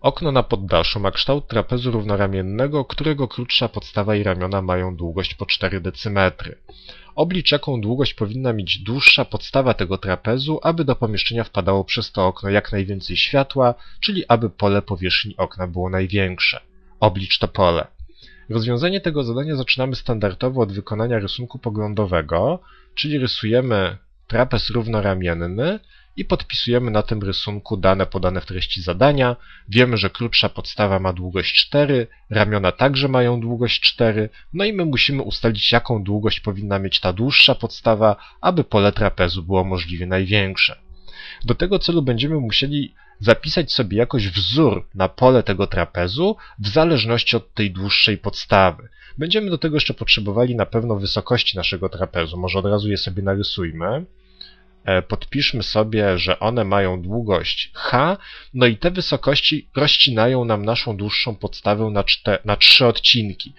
Okno na poddaszu ma kształt trapezu równoramiennego, którego krótsza podstawa i ramiona mają długość po 4 decymetry. Oblicz jaką długość powinna mieć dłuższa podstawa tego trapezu, aby do pomieszczenia wpadało przez to okno jak najwięcej światła, czyli aby pole powierzchni okna było największe. Oblicz to pole. Rozwiązanie tego zadania zaczynamy standardowo od wykonania rysunku poglądowego, czyli rysujemy trapez równoramienny i podpisujemy na tym rysunku dane podane w treści zadania. Wiemy, że krótsza podstawa ma długość 4, ramiona także mają długość 4, no i my musimy ustalić jaką długość powinna mieć ta dłuższa podstawa, aby pole trapezu było możliwie największe. Do tego celu będziemy musieli zapisać sobie jakoś wzór na pole tego trapezu w zależności od tej dłuższej podstawy. Będziemy do tego jeszcze potrzebowali na pewno wysokości naszego trapezu. Może od razu je sobie narysujmy. E, podpiszmy sobie, że one mają długość h, no i te wysokości rozcinają nam naszą dłuższą podstawę na, na trzy odcinki.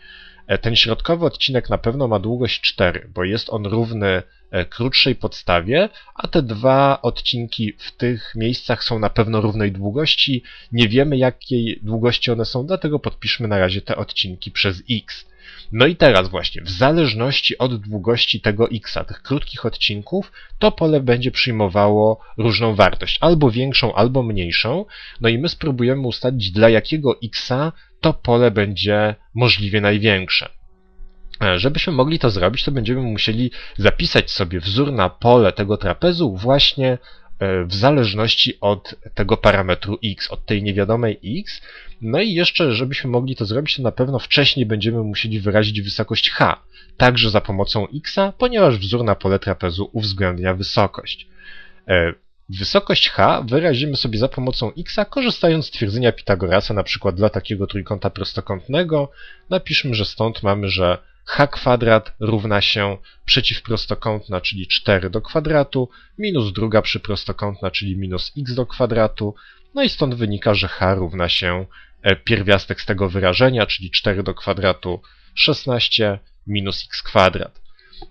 E, ten środkowy odcinek na pewno ma długość 4, bo jest on równy e, krótszej podstawie, a te dwa odcinki w tych miejscach są na pewno równej długości. Nie wiemy jakiej długości one są, dlatego podpiszmy na razie te odcinki przez x. No i teraz właśnie, w zależności od długości tego x, tych krótkich odcinków, to pole będzie przyjmowało różną wartość, albo większą, albo mniejszą. No i my spróbujemy ustalić, dla jakiego x to pole będzie możliwie największe. E, żebyśmy mogli to zrobić, to będziemy musieli zapisać sobie wzór na pole tego trapezu właśnie w zależności od tego parametru x, od tej niewiadomej x. No i jeszcze, żebyśmy mogli to zrobić, to na pewno wcześniej będziemy musieli wyrazić wysokość h, także za pomocą x, ponieważ wzór na pole trapezu uwzględnia wysokość. E, wysokość h wyrazimy sobie za pomocą x, korzystając z twierdzenia Pitagorasa, na przykład dla takiego trójkąta prostokątnego. Napiszmy, że stąd mamy, że h kwadrat równa się przeciwprostokątna, czyli 4 do kwadratu, minus druga przyprostokątna, czyli minus x do kwadratu, no i stąd wynika, że h równa się e, pierwiastek z tego wyrażenia, czyli 4 do kwadratu 16 minus x kwadrat.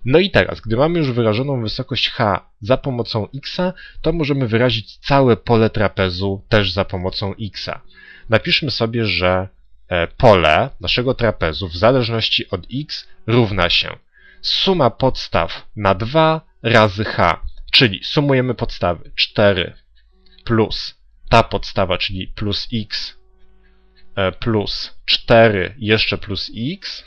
No i teraz, gdy mamy już wyrażoną wysokość h za pomocą x, to możemy wyrazić całe pole trapezu też za pomocą x. Napiszmy sobie, że pole naszego trapezu w zależności od x równa się suma podstaw na 2 razy h, czyli sumujemy podstawy 4 plus ta podstawa, czyli plus x e, plus 4 jeszcze plus x.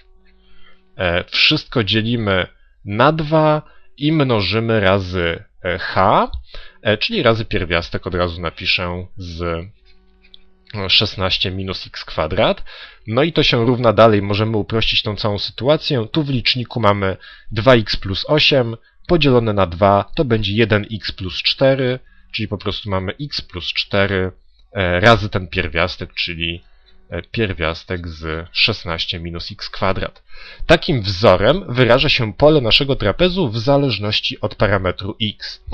E, wszystko dzielimy na 2 i mnożymy razy e, h, czyli razy pierwiastek od razu napiszę z 16 minus x kwadrat. No i to się równa dalej, możemy uprościć tą całą sytuację. Tu w liczniku mamy 2x plus 8 podzielone na 2 to będzie 1x plus 4 czyli po prostu mamy x plus 4 e, razy ten pierwiastek, czyli pierwiastek z 16 minus x kwadrat. Takim wzorem wyraża się pole naszego trapezu w zależności od parametru x.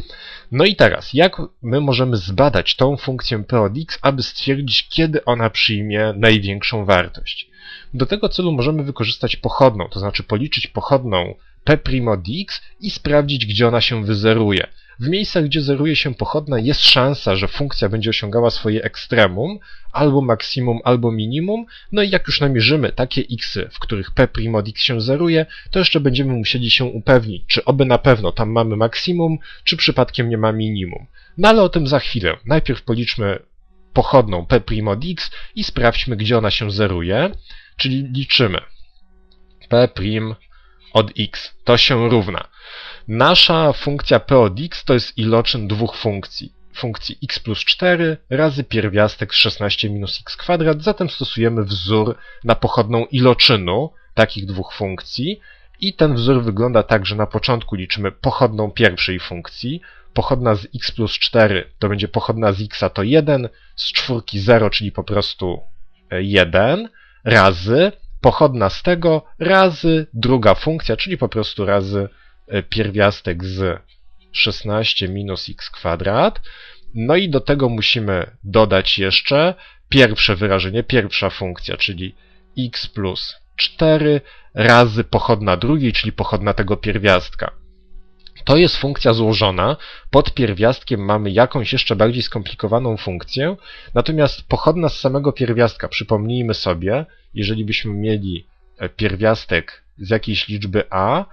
No i teraz, jak my możemy zbadać tą funkcję p od x, aby stwierdzić, kiedy ona przyjmie największą wartość? Do tego celu możemy wykorzystać pochodną, to znaczy policzyć pochodną p' od x i sprawdzić, gdzie ona się wyzeruje. W miejscach, gdzie zeruje się pochodna, jest szansa, że funkcja będzie osiągała swoje ekstremum, albo maksimum, albo minimum. No i jak już namierzymy takie xy, w których p' od x się zeruje, to jeszcze będziemy musieli się upewnić, czy oby na pewno tam mamy maksimum, czy przypadkiem nie ma minimum. No ale o tym za chwilę. Najpierw policzmy pochodną p' od x i sprawdźmy, gdzie ona się zeruje, czyli liczymy p' od x. To się równa. Nasza funkcja p od x to jest iloczyn dwóch funkcji. Funkcji x plus 4 razy pierwiastek z 16 minus x kwadrat, zatem stosujemy wzór na pochodną iloczynu takich dwóch funkcji. I ten wzór wygląda tak, że na początku liczymy pochodną pierwszej funkcji, pochodna z x plus 4 to będzie pochodna z x to 1, z czwórki 0, czyli po prostu 1, razy pochodna z tego razy druga funkcja, czyli po prostu razy E, pierwiastek z 16 minus x kwadrat. No i do tego musimy dodać jeszcze pierwsze wyrażenie, pierwsza funkcja, czyli x plus 4 razy pochodna drugiej, czyli pochodna tego pierwiastka. To jest funkcja złożona. Pod pierwiastkiem mamy jakąś jeszcze bardziej skomplikowaną funkcję, natomiast pochodna z samego pierwiastka, przypomnijmy sobie, jeżeli byśmy mieli e, pierwiastek z jakiejś liczby a e,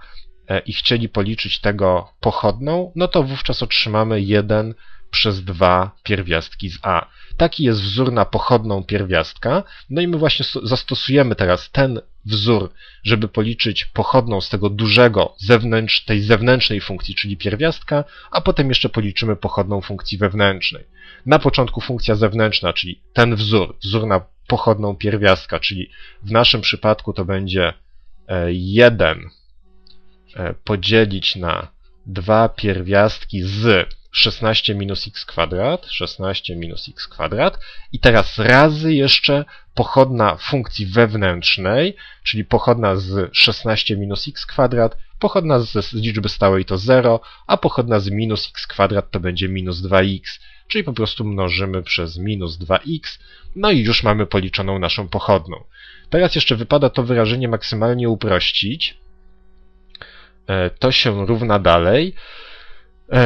i chcieli policzyć tego pochodną, no to wówczas otrzymamy 1 przez 2 pierwiastki z a. Taki jest wzór na pochodną pierwiastka. No i my właśnie zastosujemy teraz ten wzór, żeby policzyć pochodną z tego dużego, zewnętrz, tej zewnętrznej funkcji, czyli pierwiastka, a potem jeszcze policzymy pochodną funkcji wewnętrznej. Na początku funkcja zewnętrzna, czyli ten wzór, wzór na pochodną pierwiastka, czyli w naszym przypadku to będzie 1 e, e, podzielić na dwa pierwiastki z 16 minus x kwadrat, 16 minus x kwadrat i teraz razy jeszcze pochodna funkcji wewnętrznej, czyli pochodna z 16 minus x kwadrat, pochodna z liczby stałej to 0, a pochodna z minus x kwadrat to będzie minus 2x, czyli po prostu mnożymy przez minus 2x, no i już mamy policzoną naszą pochodną. Teraz jeszcze wypada to wyrażenie maksymalnie uprościć. E, to się równa dalej.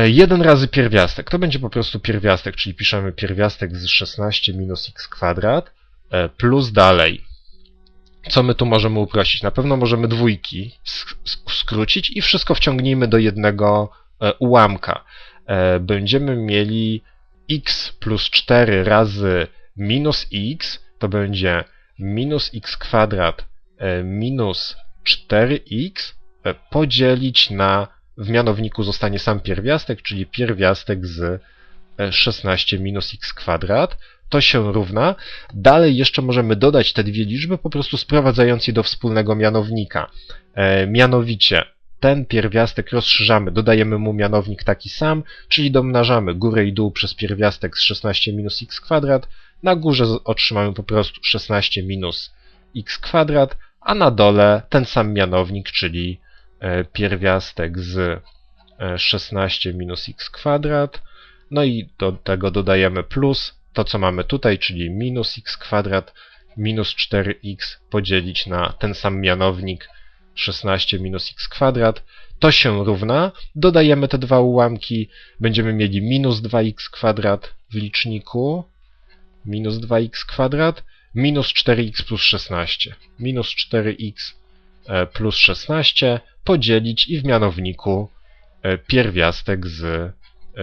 1 e, razy pierwiastek. To będzie po prostu pierwiastek, czyli piszemy pierwiastek z 16 minus x kwadrat e, plus dalej. Co my tu możemy uprościć? Na pewno możemy dwójki skrócić i wszystko wciągnijmy do jednego ułamka. Będziemy mieli x plus 4 razy minus x, to będzie minus x kwadrat minus 4x podzielić na w mianowniku zostanie sam pierwiastek, czyli pierwiastek z 16 e, minus x kwadrat. To się równa. Dalej jeszcze możemy dodać te dwie liczby, po prostu sprowadzając je do wspólnego mianownika. E, mianowicie ten pierwiastek rozszerzamy, dodajemy mu mianownik taki sam, czyli domnażamy górę i dół przez pierwiastek z 16 minus x kwadrat. Na górze otrzymamy po prostu 16 minus x kwadrat, a na dole ten sam mianownik, czyli E, pierwiastek z 16 e, minus x kwadrat, no i do tego dodajemy plus to, co mamy tutaj, czyli minus x kwadrat minus 4x podzielić na ten sam mianownik 16 minus x kwadrat. To się równa, dodajemy te dwa ułamki, będziemy mieli minus 2x kwadrat w liczniku, minus 2x kwadrat, minus 4x plus 16, minus 4x e, plus 16 podzielić i w mianowniku e, pierwiastek z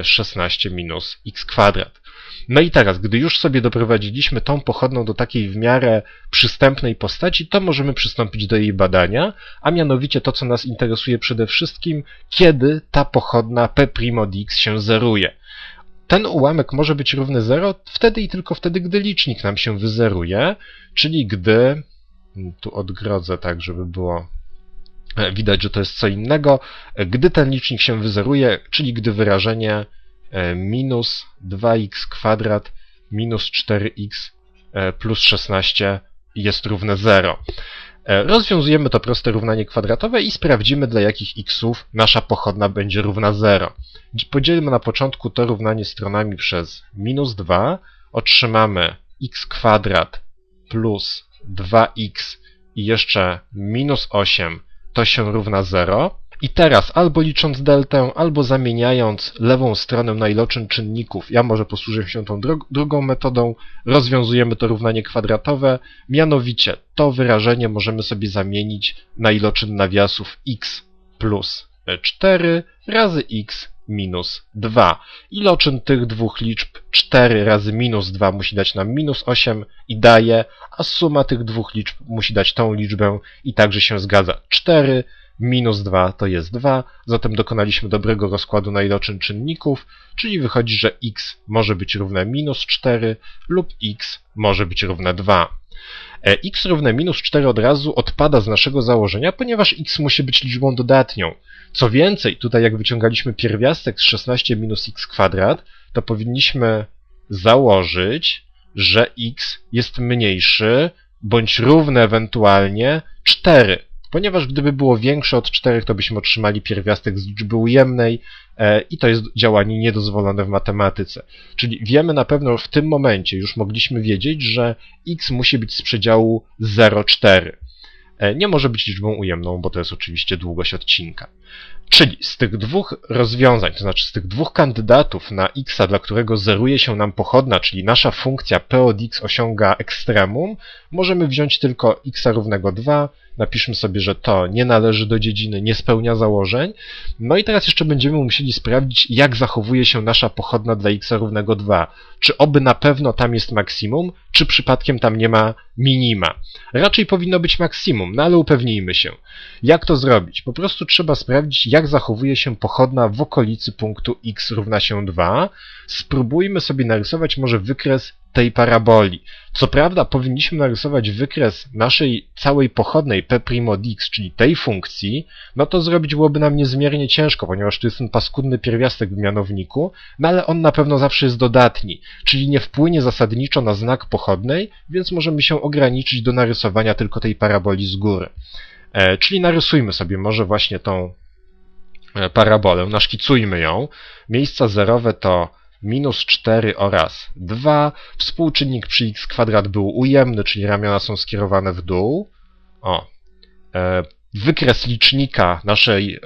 16 e, minus x kwadrat. No i teraz, gdy już sobie doprowadziliśmy tą pochodną do takiej w miarę przystępnej postaci, to możemy przystąpić do jej badania, a mianowicie to, co nas interesuje przede wszystkim, kiedy ta pochodna p' od x się zeruje. Ten ułamek może być równy 0 wtedy i tylko wtedy, gdy licznik nam się wyzeruje, czyli gdy, tu odgrodzę tak, żeby było E, widać, że to jest co innego. E, gdy ten licznik się wyzeruje, czyli gdy wyrażenie e, minus 2x kwadrat minus 4x plus 16 jest równe 0. Rozwiązujemy to proste równanie kwadratowe i sprawdzimy, dla jakich xów nasza pochodna będzie równa 0. Podzielmy na początku to równanie stronami przez minus 2. Otrzymamy x kwadrat plus 2x i jeszcze minus 8 to się równa 0. I teraz albo licząc deltę, albo zamieniając lewą stronę na iloczyn czynników, ja może posłużę się tą drugą metodą, rozwiązujemy to równanie kwadratowe, mianowicie to wyrażenie możemy sobie zamienić na iloczyn nawiasów x plus 4 razy x minus 2. Iloczyn tych dwóch liczb 4 razy minus 2 musi dać nam minus 8 i daje, a suma tych dwóch liczb musi dać tą liczbę i także się zgadza. 4 minus 2 to jest 2, zatem dokonaliśmy dobrego rozkładu na iloczyn czynników, czyli wychodzi, że x może być równe minus 4 lub x może być równe 2. E, x równe minus 4 od razu odpada z naszego założenia, ponieważ x musi być liczbą dodatnią. Co więcej, tutaj jak wyciągaliśmy pierwiastek z 16 minus x kwadrat, to powinniśmy założyć, że x jest mniejszy bądź równy ewentualnie 4. Ponieważ gdyby było większe od 4, to byśmy otrzymali pierwiastek z liczby ujemnej e, i to jest działanie niedozwolone w matematyce. Czyli wiemy na pewno w tym momencie, już mogliśmy wiedzieć, że x musi być z przedziału 0,4. E, nie może być liczbą ujemną, bo to jest oczywiście długość odcinka. Czyli z tych dwóch rozwiązań, to znaczy z tych dwóch kandydatów na x, dla którego zeruje się nam pochodna, czyli nasza funkcja p od x osiąga ekstremum, możemy wziąć tylko x równego 2, napiszmy sobie, że to nie należy do dziedziny, nie spełnia założeń. No i teraz jeszcze będziemy musieli sprawdzić, jak zachowuje się nasza pochodna dla x równego 2. Czy oby na pewno tam jest maksimum, czy przypadkiem tam nie ma minima. Raczej powinno być maksimum, no ale upewnijmy się. Jak to zrobić? Po prostu trzeba sprawdzić, jak zachowuje się pochodna w okolicy punktu x równa się 2. Spróbujmy sobie narysować może wykres tej paraboli. Co prawda powinniśmy narysować wykres naszej całej pochodnej p' czyli tej funkcji, no to zrobić byłoby nam niezmiernie ciężko, ponieważ tu jest ten paskudny pierwiastek w mianowniku, no ale on na pewno zawsze jest dodatni, czyli nie wpłynie zasadniczo na znak pochodnej, więc możemy się ograniczyć do narysowania tylko tej paraboli z góry. E, czyli narysujmy sobie może właśnie tą parabolę, naszkicujmy ją. Miejsca zerowe to minus 4 oraz 2. Współczynnik przy x kwadrat był ujemny, czyli ramiona są skierowane w dół. O. E, wykres licznika naszej e,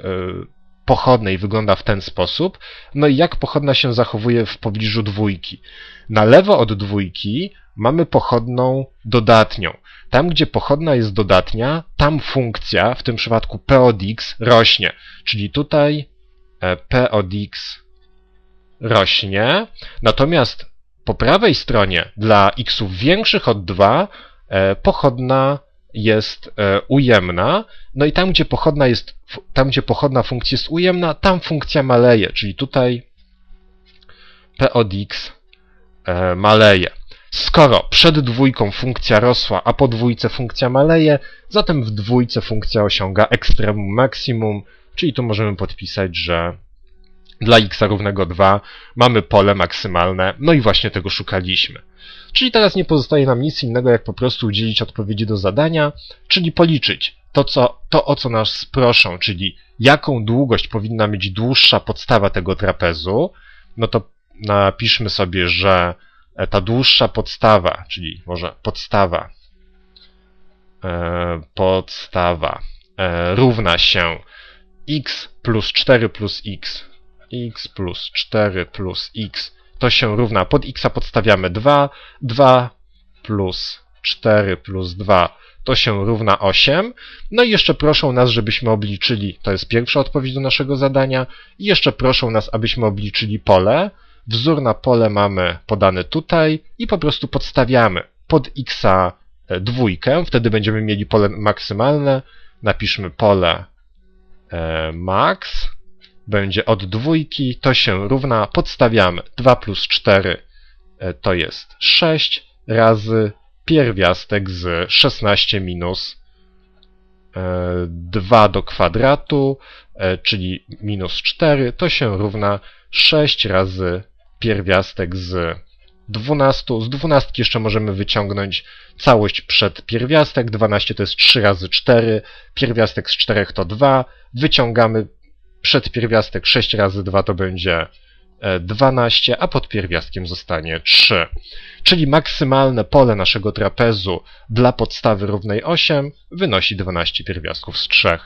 pochodnej wygląda w ten sposób. No i jak pochodna się zachowuje w pobliżu dwójki? Na lewo od dwójki mamy pochodną dodatnią. Tam, gdzie pochodna jest dodatnia, tam funkcja, w tym przypadku p od x, rośnie. Czyli tutaj e, p od x rośnie, natomiast po prawej stronie dla xów większych od 2 e, pochodna jest e, ujemna, no i tam gdzie pochodna jest, tam gdzie pochodna funkcja jest ujemna, tam funkcja maleje, czyli tutaj p od x maleje. Skoro przed dwójką funkcja rosła, a po dwójce funkcja maleje, zatem w dwójce funkcja osiąga ekstremum maksimum, czyli tu możemy podpisać, że dla x równego 2 mamy pole maksymalne, no i właśnie tego szukaliśmy. Czyli teraz nie pozostaje nam nic innego, jak po prostu udzielić odpowiedzi do zadania, czyli policzyć to, co, to o co nas proszą, czyli jaką długość powinna mieć dłuższa podstawa tego trapezu, no to napiszmy sobie, że ta dłuższa podstawa, czyli może podstawa, e, podstawa e, równa się x plus 4 plus x x plus 4 plus x to się równa, pod x podstawiamy 2, 2 plus 4 plus 2 to się równa 8. No i jeszcze proszą nas, żebyśmy obliczyli, to jest pierwsza odpowiedź do naszego zadania, i jeszcze proszą nas, abyśmy obliczyli pole. Wzór na pole mamy podany tutaj i po prostu podstawiamy pod x e, dwójkę, wtedy będziemy mieli pole maksymalne. Napiszmy pole e, max. Będzie od dwójki, to się równa, podstawiamy. 2 plus 4 e, to jest 6 razy pierwiastek z 16 minus 2 e, do kwadratu, czyli minus 4, to się równa 6 razy pierwiastek z 12. Z 12 jeszcze możemy wyciągnąć całość przed pierwiastek. 12 to jest 3 razy 4, pierwiastek z 4 to 2. Wyciągamy przedpierwiastek 6 razy 2 to będzie 12, e, a pod pierwiastkiem zostanie 3. Czyli maksymalne pole naszego trapezu dla podstawy równej 8 wynosi 12 pierwiastków z 3.